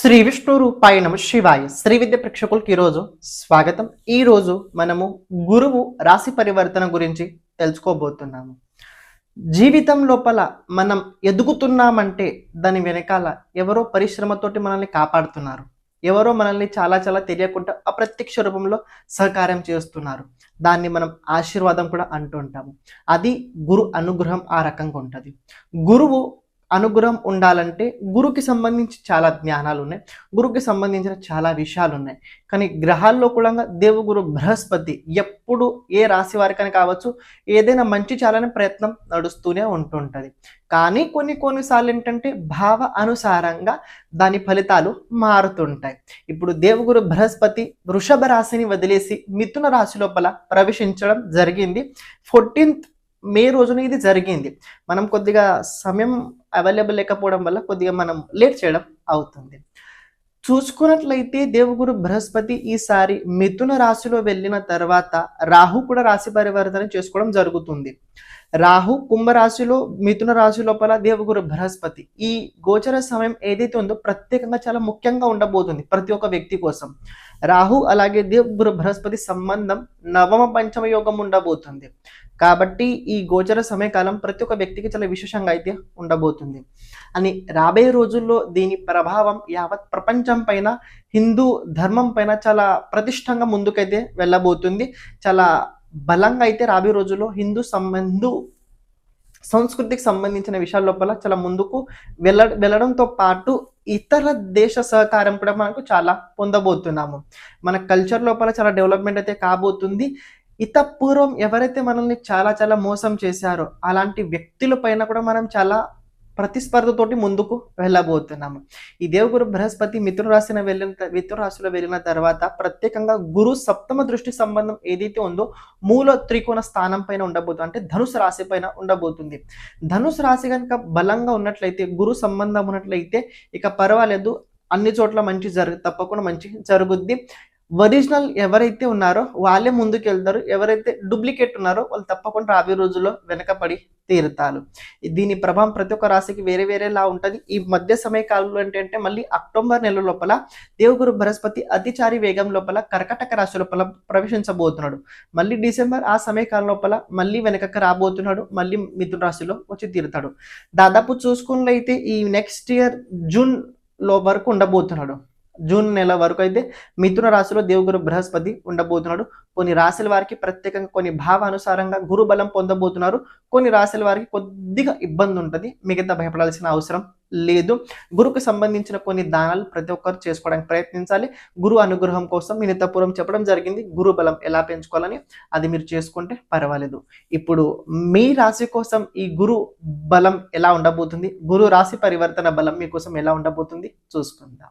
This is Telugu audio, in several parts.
శ్రీ విష్ణు రూపాయ నమ శివాయ. శ్రీ విద్య ప్రేక్షకులకి ఈరోజు స్వాగతం. ఈరోజు మనము గురువు రాశి పరివర్తన గురించి తెలుసుకోబోతున్నాము. జీవితం లోపల మనం ఎదుగుతున్నామంటే దాని వెనకాల ఎవరో పరిశ్రమతోటి మనల్ని కాపాడుతున్నారు. ఎవరో మనల్ని చాలా చాలా తెలియకుండా అప్రత్యక్ష రూపంలో సహకారం చేస్తున్నారు. దాన్ని మనం ఆశీర్వాదం కూడా అంటుంటాము అది గురు అనుగ్రహం ఆ రకంగా ఉంటుంది. గురువు అనుగ్రహం ఉండాలంటే గురుకి సంబంధించి చాలా జ్ఞానాలు ఉన్నాయి గురుకి సంబంధించిన చాలా విషయాలు ఉన్నాయి కానీ గ్రహాల్లో కూడా దేవగురు బృహస్పతి ఎప్పుడు ఏ రాశి వారికని కావచ్చు ఏదైనా మంచి చేయాలనే ప్రయత్నం నడుస్తూనే ఉంటుంటుంది. కానీ కొన్ని కొన్నిసార్లు ఏంటంటే భావ అనుసారంగా దాని ఫలితాలు మారుతుంటాయి. ఇప్పుడు దేవగురు బృహస్పతి వృషభ రాశిని వదిలేసి మిథున రాశి లోపల ప్రవేశించడం జరిగింది. ఫోర్టీన్త్ మే రోజున ఇది జరిగింది. మనం కొద్దిగా సమయం అవైలబుల్ లేకపోవడం వల్ల కొద్దిగా మనం లేట్ చేయడం అవుతుంది. చూసుకున్నట్లయితే దేవగురు బృహస్పతి ఈసారి మిథున రాశిలో వెళ్ళిన తర్వాత రాహు కూడా రాశి పరివర్తన చేసుకోవడం జరుగుతుంది. రాహు కుంభరాశిలో మిథున రాశి లోపల దేవగురు బృహస్పతి ఈ గోచర సమయం ఏదైతే ఉందో ప్రత్యేకంగా చాలా ముఖ్యంగా ఉండబోతుంది ప్రతి ఒక్క వ్యక్తి కోసం. రాహు అలాగే దేవగురు బృహస్పతి సంబంధం నవమ పంచమ యోగం ఉండబోతుంది. కాబట్టి ఈ గోచర సమయకాలం ప్రతి ఒక్క వ్యక్తికి చాలా విశేషంగా అయితే ఉండబోతుంది. అని రాబోయే రోజుల్లో దీని ప్రభావం యావత్ ప్రపంచం పైన హిందూ ధర్మం పైన చాలా ప్రతిష్టంగా ముందుకైతే వెళ్ళబోతుంది. చాలా బలంగా అయితే రాబోయే రోజుల్లో హిందూ సంబంధు హిందూ సంస్కృతికి సంబంధించిన విషయాల లోపల చాలా ముందుకు వెళ్ళ వెళ్ళడంతో పాటు ఇతర దేశ సహకారం కూడా మనకు చాలా పొందబోతున్నాము. మన కల్చర్ లోపల చాలా డెవలప్మెంట్ అయితే కాబోతుంది. ఇత పూర్వం ఎవరైతే మనల్ని చాలా చాలా మోసం చేశారో అలాంటి వ్యక్తుల పైన కూడా మనం చాలా ప్రతిస్పర్ధతోటి ముందుకు వెళ్ళబోతున్నాము. ఈ దేవగురు బృహస్పతి మిథున రాశిన వెళ్ళిన మిథున రాశిలో వెళ్ళిన తర్వాత ప్రత్యేకంగా గురు సప్తమ దృష్టి సంబంధం ఏదైతే ఉందో మూల త్రికోణ స్థానం పైన ఉండబోతుంది అంటే ధనుసు రాశి పైన ఉండబోతుంది. ధనుసు రాశి కనుక బలంగా ఉన్నట్లయితే గురు సంబంధం ఉన్నట్లయితే ఇక పర్వాలేదు. అన్ని చోట్ల మంచి జరుగు తప్పకుండా మంచి జరుగుద్ది. ఒరిజినల్ ఎవరైతే ఉన్నారో వాళ్ళే ముందుకు వెళ్తారు ఎవరైతే డూప్లికేట్ ఉన్నారో వాళ్ళు తప్పకుండా రాబోయే రోజుల్లో వెనకబడి తీరుతారు. దీని ప్రభావం ప్రతి ఒక్క రాశికి వేరే వేరేలా ఉంటుంది. ఈ మధ్య సమయ కాలంలో ఏంటంటే మళ్ళీ అక్టోబర్ నెల లోపల దేవగురు బృహస్పతి అతిచారి వేగం లోపల కర్కటక రాశి లోపల ప్రవేశించబోతున్నాడు. మళ్ళీ డిసెంబర్ ఆ సమయకాలం లోపల మళ్ళీ వెనకకు రాబోతున్నాడు. మళ్ళీ మిథున రాశిలో వచ్చి తీరుతాడు. దాదాపు చూసుకున్నట్లయితే ఈ నెక్స్ట్ ఇయర్ జూన్లో వరకు ఉండబోతున్నాడు. జూన్ నెల వరకు అయితే మిథున రాశిలో దేవుగురు బృహస్పతి ఉండబోతున్నాడు. కొన్ని రాశుల వారికి ప్రత్యేకంగా కొన్ని భావానుసారంగా గురు బలం పొందబోతున్నారు. కొన్ని రాశుల వారికి కొద్దిగా ఇబ్బంది ఉంటుంది. మిగతా భయపడాల్సిన అవసరం లేదు. గురుకు సంబంధించిన కొన్ని దానాలు ప్రతి ఒక్కరు చేసుకోవడానికి ప్రయత్నించాలి. గురు అనుగ్రహం కోసం మినితపురం చెప్పడం జరిగింది. గురు బలం ఎలా పెంచుకోవాలని అది మీరు చేసుకుంటే పర్వాలేదు. ఇప్పుడు మీ రాశి కోసం ఈ గురు బలం ఎలా ఉండబోతుంది? గురు రాశి పరివర్తన బలం మీకోసం ఎలా ఉండబోతుంది? చూసుకుందాం.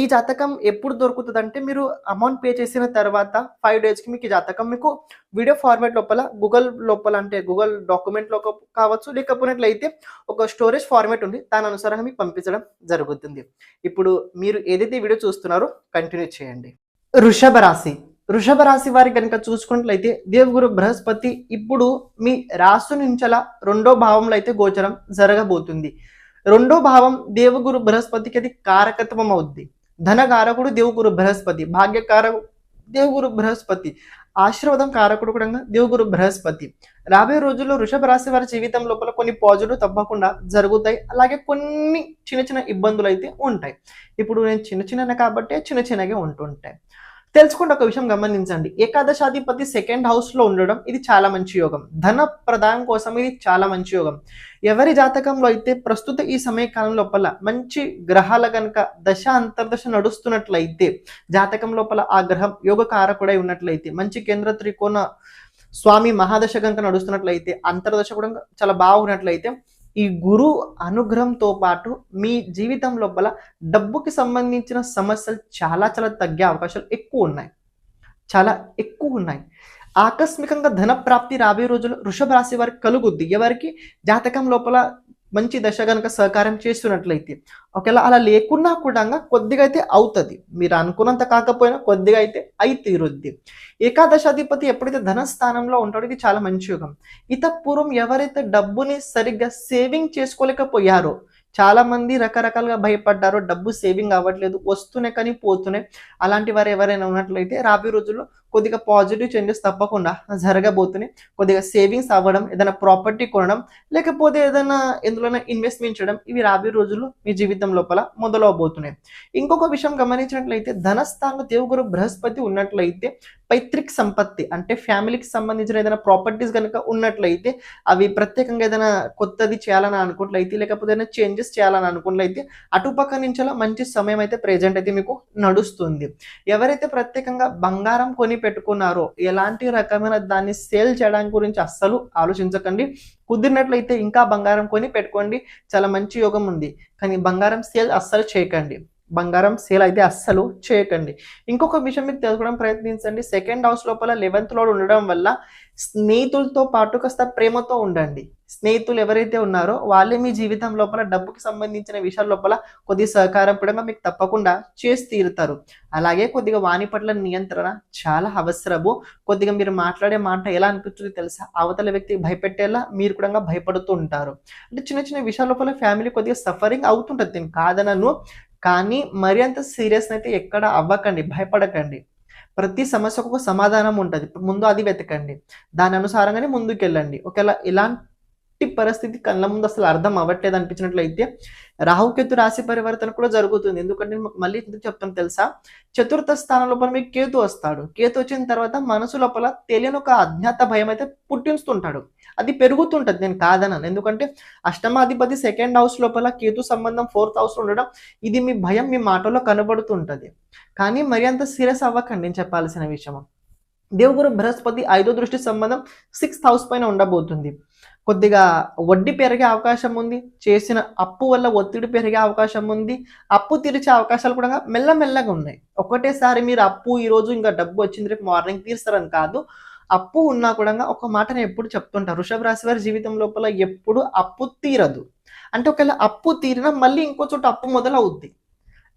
ఈ జాతకం ఎప్పుడు దొరుకుతుంది అంటే మీరు అమౌంట్ పే చేసిన తర్వాత ఫైవ్ డేస్కి మీకు ఈ జాతకం మీకు వీడియో ఫార్మాట్ లోపల గూగుల్ లోపల అంటే గూగుల్ డాక్యుమెంట్లో కావచ్చు లేకపోయినట్లయితే ఒక స్టోరేజ్ ఫార్మాట్ ఉంది. దాని అనుసారంగా మీకు పంపించడం జరుగుతుంది. ఇప్పుడు మీరు ఏదైతే వీడియో చూస్తున్నారో కంటిన్యూ చేయండి. వృషభ రాశి. వృషభ రాశి వారి కనుక చూసుకున్నట్లయితే దేవగురు బృహస్పతి ఇప్పుడు మీ రాశి నుంచల రెండో భావంలో అయితే గోచరం జరగబోతుంది. రెండో భావం దేవగురు బృహస్పతికి అది కారకత్వం అవుద్ది. ధనకారకుడు దేవుగురు బృహస్పతి భాగ్యకారకుడు దేవుగురు బృహస్పతి ఆశీర్వాదం కారకుడు కూడా దేవుగురు బృహస్పతి. రాబోయే రోజుల్లో వృషభ రాశి వారి జీవితం లోపల కొన్ని పాజిటివ్ తప్పకుండా జరుగుతాయి. అలాగే కొన్ని చిన్న చిన్న ఇబ్బందులు అయితే ఉంటాయి. ఇప్పుడు నేను చిన్న చిన్న కాబట్టే చిన్న చిన్నగా ఉంటుంటాయి. తెలుసుకుంటే ఒక విషయం గమనించండి. ఏకాదశాధిపతి సెకండ్ హౌస్లో ఉండడం ఇది చాలా మంచి యోగం. ధన ప్రదానం కోసం ఇది చాలా మంచి యోగం. ఎవరి జాతకంలో అయితే ప్రస్తుత ఈ సమయకాలం లోపల మంచి గ్రహాల కనుక దశ అంతర్దశ నడుస్తున్నట్లయితే జాతకం లోపల ఆ గ్రహం యోగ కారకుడై ఉన్నట్లయితే మంచి కేంద్ర త్రికోణ స్వామి మహాదశ కనుక నడుస్తున్నట్లయితే అంతర్దశ కూడా చాలా బాగున్నట్లయితే ఈ గురు అనుగ్రహంతో పాటు మీ జీవితం లోపల డబ్బుకి సంబంధించిన సమస్యలు చాలా చాలా తగ్గే అవకాశాలు ఎక్కువ ఉన్నాయి. చాలా ఎక్కువ ఉన్నాయి. ఆకస్మికంగా ధన ప్రాప్తి రాబోయే రోజుల్లో వృషభ రాశి వారికి కలుగుద్ది. ఎవరికి? జాతకం లోపల మంచి దశ కనుక సహకారం చేస్తున్నట్లయితే ఒకవేళ అలా లేకున్నా కూడా కొద్దిగా అయితే అవుతుంది. మీరు అనుకున్నంత కాకపోయినా కొద్దిగా అయితే అయి తీరుద్ది. ఏకాదశాధిపతి ఎప్పుడైతే ధన స్థానంలో ఉంటాడో ఇది చాలా మంచి యుగం. ఇత పూర్వం ఎవరైతే డబ్బుని సరిగ్గా సేవింగ్ చేసుకోలేకపోయారో చాలా మంది రకరకాలుగా భయపడ్డారు డబ్బు సేవింగ్ అవ్వట్లేదు వస్తున్నాయి కానీ పోతున్నాయి అలాంటి వారు ఎవరైనా ఉన్నట్లయితే రాబోయే రోజుల్లో కొద్దిగా పాజిటివ్ చేంజెస్ తప్పకుండా జరగబోతున్నాయి. కొద్దిగా సేవింగ్స్ అవ్వడం ఏదైనా ప్రాపర్టీ కొనడం లేకపోతే ఏదైనా ఎందులోనే ఇన్వెస్ట్మెంట్ చేయడం ఇవి రాబోయే రోజుల్లో మీ జీవితం లోపల మొదలవబోతున్నాయి. ఇంకొక విషయం గమనించినట్లయితే ధనస్థానంలో దేవుగురు బృహస్పతి ఉన్నట్లయితే పైత్రిక్ సంపత్తి అంటే ఫ్యామిలీకి సంబంధించిన ఏదైనా ప్రాపర్టీస్ కనుక ఉన్నట్లయితే అవి ప్రత్యేకంగా ఏదైనా కొత్తది చేయాలని అనుకున్నట్లయితే లేకపోతే ఏదైనా చేంజెస్ చేయాలని అనుకున్నట్లయితే అటుపక్క నుంచి మంచి సమయం అయితే ప్రెజెంట్ అయితే మీకు నడుస్తుంది. ఎవరైతే ప్రత్యేకంగా బంగారం కొని పెట్టుకున్నారో ఎలాంటి రకమైన దాన్ని సేల్ చేయడానికి గురించి అస్సలు ఆలోచించకండి. కుదిరినట్లయితే ఇంకా బంగారం కొని పెట్టుకోండి. చాలా మంచి యోగం ఉంది. కానీ బంగారం సేల్ అస్సలు చేయకండి. బంగారం సేల్ అయితే అస్సలు చేయకండి. ఇంకొక విషయం మీరు తెలుసుకోవడం ప్రయత్నించండి. సెకండ్ హౌస్ లోపల లెవెన్త్లో ఉండడం వల్ల స్నేహితులతో పాటు కాస్త ప్రేమతో ఉండండి. స్నేహితులు ఎవరైతే ఉన్నారో వాళ్ళే మీ జీవితం లోపల డబ్బుకి సంబంధించిన విషయాల లోపల కొద్ది సహకారం కూడా మీకు తప్పకుండా చేసి తీరుతారు. అలాగే కొద్దిగా వాణి పట్ల నియంత్రణ చాలా అవసరము. కొద్దిగా మీరు మాట్లాడే మాట ఎలా అనిపిస్తుంది తెలుసా? అవతల వ్యక్తి భయపెట్టేలా మీరు కూడా భయపడుతూ ఉంటారు. అంటే చిన్న చిన్న విషయాల లోపల ఫ్యామిలీ కొద్దిగా సఫరింగ్ అవుతుంటుంది. నేను కాదనను. కానీ మరి అంత సీరియస్ అయితే ఎక్కడ అవ్వకండి. భయపడకండి. ప్రతి సమస్యకు ఒక సమాధానం ఉంటుంది. ముందు అది వెతకండి. దాని అనుసారంగానే ముందుకు వెళ్ళండి ఒకవేళ ఇలాంటి పరిస్థితి కళ్ళ ముందు అసలు అర్థం అవ్వట్లేదు అనిపించినట్లయితే రాహుకేతు రాశి పరివర్తన కూడా జరుగుతుంది. ఎందుకంటే మళ్ళీ ఎందుకు చెప్తాను తెలుసా? చతుర్థ స్థానం లోపల మీకు కేతు వస్తాడు. కేతు వచ్చిన తర్వాత మనసు లోపల తెలియని ఒక అజ్ఞాత భయం అయితే పుట్టిస్తుంటాడు అది పెరుగుతుంటది. నేను కాదనను. ఎందుకంటే అష్టమాధిపతి సెకండ్ హౌస్ లోపల కేతు సంబంధం ఫోర్త్ హౌస్ ఉండడం ఇది మీ భయం మీ మాటలో కనబడుతుంటది. కానీ మరి అంత సీరియస్ అవ్వకండి. నేను చెప్పాల్సిన విషయం దేవగురు బృహస్పతి ఐదో దృష్టి సంబంధం సిక్స్త్ హౌస్ పైన ఉండబోతుంది. కొద్దిగా వడ్డీ పెరిగే అవకాశం ఉంది. చేసిన అప్పు వల్ల ఒత్తిడి పెరిగే అవకాశం ఉంది. అప్పు తీర్చే అవకాశాలు కూడా మెల్లమెల్లగా ఉన్నాయి. ఒకటేసారి మీరు అప్పు ఈరోజు ఇంకా డబ్బు వచ్చింది రేపు మార్నింగ్ తీరుస్తారని కాదు. అప్పు ఉన్నా కూడా ఒక మాటను ఎప్పుడు చెప్తుంటారు. వృషభ రాశి వారి జీవితం లోపల ఎప్పుడు అప్పు తీరదు. అంటే ఒకవేళ అప్పు తీరినా మళ్ళీ ఇంకో చోట అప్పు మొదలవుద్ది.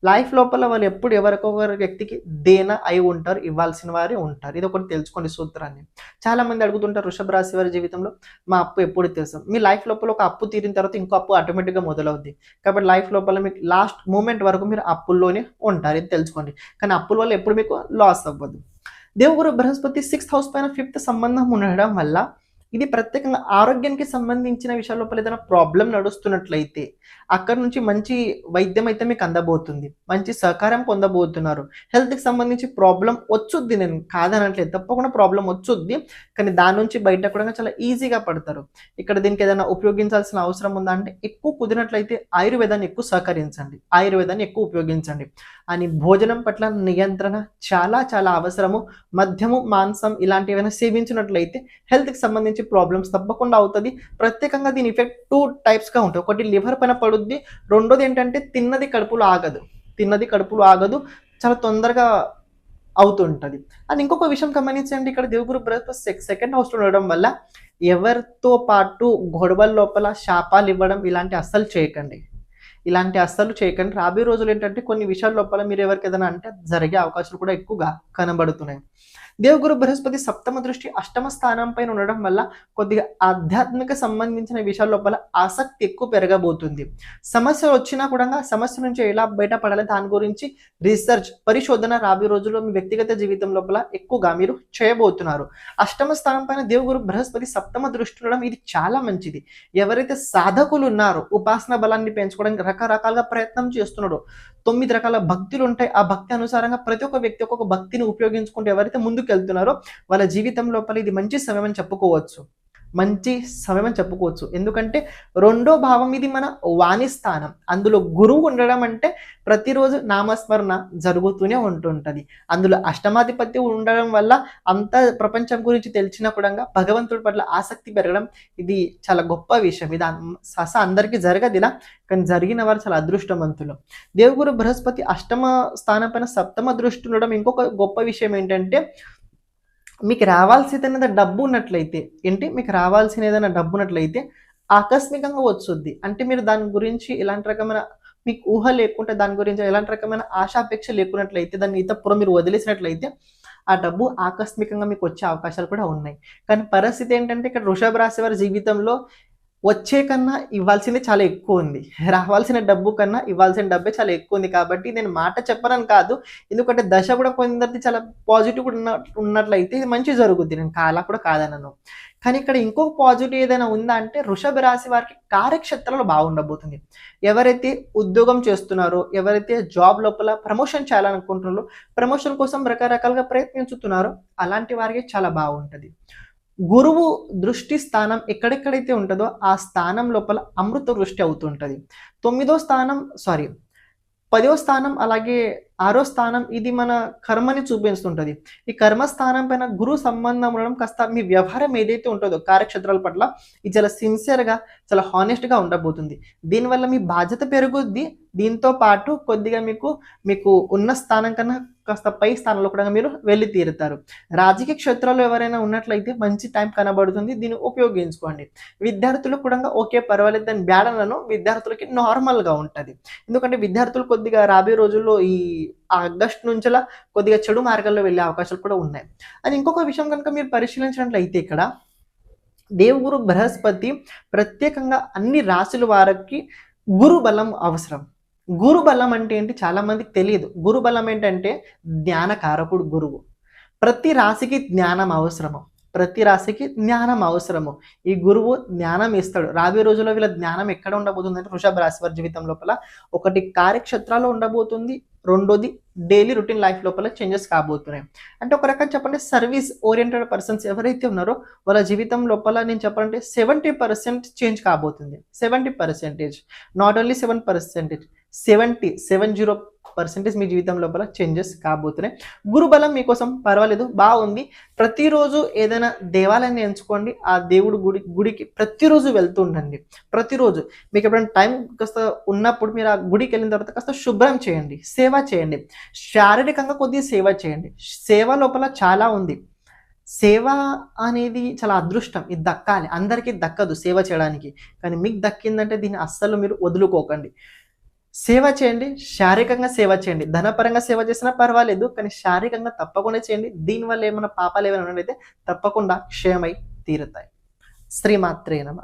లైఫ్ లోపల వాళ్ళు ఎప్పుడు ఎవరికొకరి వ్యక్తికి దేన అయి ఉంటారు ఇవ్వాల్సిన వారే ఉంటారు. ఇది ఒకటి తెలుసుకోండి సూత్రాన్ని. చాలా మంది అడుగుతుంటారు వృషభ రాశి వారి జీవితంలో మా అప్పు ఎప్పుడు తెలుసు? మీ లైఫ్ లోపల ఒక అప్పు తీరిన తర్వాత ఇంకో అప్పు ఆటోమేటిక్గా మొదలవుద్ది. కాబట్టి లైఫ్ లోపల మీకు లాస్ట్ మూమెంట్ వరకు మీరు అప్పుల్లోనే ఉంటారు. ఇది తెలుసుకోండి. కానీ అప్పుల వల్ల ఎప్పుడు మీకు లాస్ అవ్వదు. దేవుగురు బృహస్పతి సిక్స్త్ హౌస్ పైన ఫిఫ్త్ సంబంధం ఉండడం వల్ల ఇది ప్రత్యేకంగా ఆరోగ్యానికి సంబంధించిన విషయాల లోపల ఏదైనా ప్రాబ్లం నడుస్తున్నట్లయితే అక్కడ నుంచి మంచి వైద్యం అయితే మీకు అందబోతుంది. మంచి సహకారం పొందబోతున్నారు. హెల్త్కి సంబంధించి ప్రాబ్లం వచ్చుద్ది నేను కాదనట్లేదు. తప్పకుండా ప్రాబ్లం వచ్చుద్ది. కానీ దాని నుంచి బయట కూడా చాలా ఈజీగా పడతారు. ఇక్కడ దీనికి ఏదైనా ఉపయోగించాల్సిన అవసరం ఉందా అంటే ఎక్కువ కుదిరినట్లయితే ఆయుర్వేదాన్ని ఎక్కువ సహకరించండి. ఆయుర్వేదాన్ని ఎక్కువ ఉపయోగించండి. అని భోజనం పట్ల నియంత్రణ చాలా చాలా అవసరము. మద్యము మాంసం ఇలాంటివైనా సేవించినట్లయితే హెల్త్కి సంబంధించి ప్రాబ్లమ్స్ తప్పకుండా అవుతుంది. ప్రత్యేకంగా దీని ఎఫెక్ట్ టూ టైప్స్గా ఉంటాయి. ఒకటి లివర్ పైన పడుద్ది రెండోది ఏంటంటే తిన్నది కడుపులో ఆగదు. తిన్నది కడుపులో ఆగదు చాలా తొందరగా అవుతుంటుంది. అండ్ ఇంకొక విషయం గమనించండి ఇక్కడ దేవుగురు బ్రదర్ సెకండ్ హౌస్లో ఉండడం వల్ల ఎవరితో పాటు గొడవల లోపల శాపాలు ఇవ్వడం ఇలాంటి అస్సలు చేయకండి. ఇలాంటి అస్సలు చేయకండి. రాబోయే రోజులు ఏంటంటే కొన్ని విషయాల లోపల మీరు ఎవరికి ఏదైనా అంటే జరిగే అవకాశాలు కూడా ఎక్కువగా కనబడుతున్నాయి. దేవగురు బృహస్పతి సప్తమ దృష్టి అష్టమ స్థానం పైన ఉండడం వల్ల కొద్దిగా ఆధ్యాత్మిక సంబంధించిన విషయాల లోపల ఆసక్తి ఎక్కువ పెరగబోతుంది. సమస్య వచ్చినా కూడా సమస్య నుంచి ఎలా బయటపడాలి దాని గురించి రీసెర్చ్ పరిశోధన రాబోయే రోజుల్లో మీ వ్యక్తిగత జీవితం లోపల ఎక్కువగా మీరు చేయబోతున్నారు. అష్టమ స్థానం పైన దేవుగురు బృహస్పతి సప్తమ దృష్టి ఉండడం ఇది చాలా మంచిది. ఎవరైతే సాధకులు ఉన్నారో ఉపాసన బలాన్ని పెంచుకోవడానికి రకరకాలుగా ప్రయత్నం చేస్తున్నాడు. తొమ్మిది రకాల భక్తులు ఉంటాయి. ఆ భక్తి అనుసారంగా ప్రతి ఒక్క వ్యక్తి ఒక్కొక్క భక్తిని ఉపయోగించుకుంటూ ఎవరైతే ముందుకు వెళ్తున్నారో వాళ్ళ జీవితం లోపల ఇది మంచి సమయం అని చెప్పుకోవచ్చు. మంచి సమయం అని చెప్పుకోవచ్చు. ఎందుకంటే రెండో భావం ఇది మన వాణి స్థానం. అందులో గురువు ఉండడం అంటే ప్రతిరోజు నామస్మరణ జరుగుతూనే ఉంటుంటుంది. అందులో అష్టమాధిపత్యం ఉండడం వల్ల అంత ప్రపంచం గురించి తెలిసిన కూడా భగవంతుడి పట్ల ఆసక్తి పెరగడం ఇది చాలా గొప్ప విషయం. ఇది సస సహస అందరికీ జరగదు ఇలా కానీ జరిగిన వారు చాలా అదృష్టవంతులు. దేవుగురు బృహస్పతి అష్టమ స్థానం పైన సప్తమ దృష్టి ఉండడం ఇంకొక గొప్ప విషయం ఏంటంటే మీకు రావాల్సిన ఏదైనా డబ్బు ఉన్నట్లయితే ఏంటి? మీకు రావాల్సిన ఏదైనా డబ్బు ఉన్నట్లయితే ఆకస్మికంగా వచ్చుద్ది. అంటే మీరు దాని గురించి ఎలాంటి రకమైన మీకు ఊహ లేకుంటే దాని గురించి ఎలాంటి రకమైన ఆశాపేక్ష లేకున్నట్లయితే దాన్ని ఇతప్పుడు మీరు వదిలేసినట్లయితే ఆ డబ్బు ఆకస్మికంగా మీకు వచ్చే అవకాశాలు కూడా ఉన్నాయి. కానీ పరిస్థితి ఏంటంటే ఇక్కడ వృషభ రాశి వారి జీవితంలో వచ్చే కన్నా ఇవ్వాల్సింది చాలా ఎక్కువ ఉంది. రావాల్సిన డబ్బు కన్నా ఇవ్వాల్సిన డబ్బే చాలా ఎక్కువ ఉంది కాబట్టి నేను మాట చెప్పనని కాదు. ఎందుకంటే దశ కూడా కొందరిది చాలా పాజిటివ్ కూడా ఉన్న ఉన్నట్లయితే ఇది మంచి జరుగుద్ది. నేను కాలా కూడా కాదనను. కానీ ఇక్కడ ఇంకొక పాజిటివ్ ఏదైనా ఉందా అంటే వృషభ రాశి వారికి కార్యక్షేత్రంలో బాగుండబోతుంది. ఎవరైతే ఉద్యోగం చేస్తున్నారో ఎవరైతే జాబ్ లోపల ప్రమోషన్ చేయాలనుకుంటున్నారో ప్రమోషన్ కోసం రకరకాలుగా ప్రయత్నించుతున్నారో అలాంటి వారికి చాలా బాగుంటుంది. గురువు దృష్టి స్థానం ఎక్కడెక్కడైతే ఉంటుందో ఆ స్థానం లోపల అమృత వృష్టి అవుతుంటుంది తొమ్మిదో స్థానం సారీ పదో స్థానం అలాగే ఆరో స్థానం ఇది మన కర్మని చూపిస్తుంటుంది. ఈ కర్మ స్థానం పైన గురు సంబంధం ఉండడం కాస్త మీ వ్యవహారం ఏదైతే ఉంటుందో కార్యక్షేత్రాల పట్ల ఇది చాలా సిన్సియర్గా చాలా హానెస్ట్గా ఉండబోతుంది. దీనివల్ల మీ బాధ్యత పెరుగుద్ది. దీంతో పాటు కొద్దిగా మీకు మీకు ఉన్న స్థానం కన్నా కాస్త పై స్థానంలో కూడా మీరు వెళ్ళి తీరుతారు. రాజకీయ క్షేత్రాల్లో ఎవరైనా ఉన్నట్లయితే మంచి టైం కనబడుతుంది. దీన్ని ఉపయోగించుకోండి. విద్యార్థులు కూడా ఓకే పర్వాలేదు. దాని బ్యాడలను విద్యార్థులకి నార్మల్గా ఉంటుంది. ఎందుకంటే విద్యార్థులు కొద్దిగా రాబోయే రోజుల్లో ఈ ఆగస్ట్ నుంచిలా కొద్దిగా చెడు మార్గాల్లో వెళ్ళే అవకాశాలు కూడా ఉన్నాయి. అది ఇంకొక విషయం కనుక మీరు పరిశీలించినట్లయితే ఇక్కడ దేవుగురు బృహస్పతి ప్రత్యేకంగా అన్ని రాశుల వారికి గురు బలం అవసరం. గురు బలం అంటే ఏంటి? చాలా మందికి తెలియదు. గురు బలం ఏంటంటే జ్ఞానకారకుడు గురువు. ప్రతి రాశికి జ్ఞానం అవసరము. ప్రతి రాశికి జ్ఞానం అవసరము. ఈ గురువు జ్ఞానం ఇస్తాడు. రాబోయే రోజుల్లో వీళ్ళ జ్ఞానం ఎక్కడ ఉండబోతుంది అంటే వృషభ రాశి వారి జీవితం లోపల ఒకటి కార్యక్షేత్రాల్లో ఉండబోతుంది. రెండోది డైలీ రొటీన్ లైఫ్ లోపల చేంజెస్ కాబోతున్నాయి. అంటే ఒక రకంగా చెప్పండి సర్వీస్ ఓరియంటెడ్ పర్సన్స్ ఎవరైతే ఉన్నారో వాళ్ళ జీవితం లోపల నేను చెప్పాలంటే సెవెంటీ పర్సెంట్ చేంజ్ కాబోతుంది. Seventy percentage not only seven percentage seventy seven zero percentage మీ జీవితం లోపల చేంజెస్ కాబోతున్నాయి. గురుబలం మీకోసం పర్వాలేదు బాగుంది. ప్రతిరోజు ఏదైనా దేవాలయాన్ని ఎంచుకోండి ఆ దేవుడు గుడి గుడికి ప్రతిరోజు వెళ్తూ ఉండండి. ప్రతిరోజు మీకు ఎప్పుడైనా టైం కాస్త ఉన్నప్పుడు మీరు ఆ గుడికి వెళ్ళిన తర్వాత కాస్త శుభ్రం చేయండి సేవ చేయండి. శారీరకంగా కొద్దిగా సేవ చేయండి. సేవ లోపల చాలా ఉంది. సేవ అనేది చాలా అదృష్టం. ఇది దక్కాలి. అందరికీ దక్కదు సేవ చేయడానికి. కానీ మీకు దక్కిందంటే దీన్ని అస్సలు మీరు వదులుకోకండి. సేవ చేయండి శారీరకంగా సేవ చేయండి. ధనపరంగా సేవ చేసినా పర్వాలేదు కానీ శారీరకంగా తప్పకుండా చేయండి. దీనివల్ల ఏమైనా పాపాలు ఏమైనా ఉన్నట్లయితే తప్పకుండా క్షయమై తీరుతాయి. శ్రీమాత్రే నమ.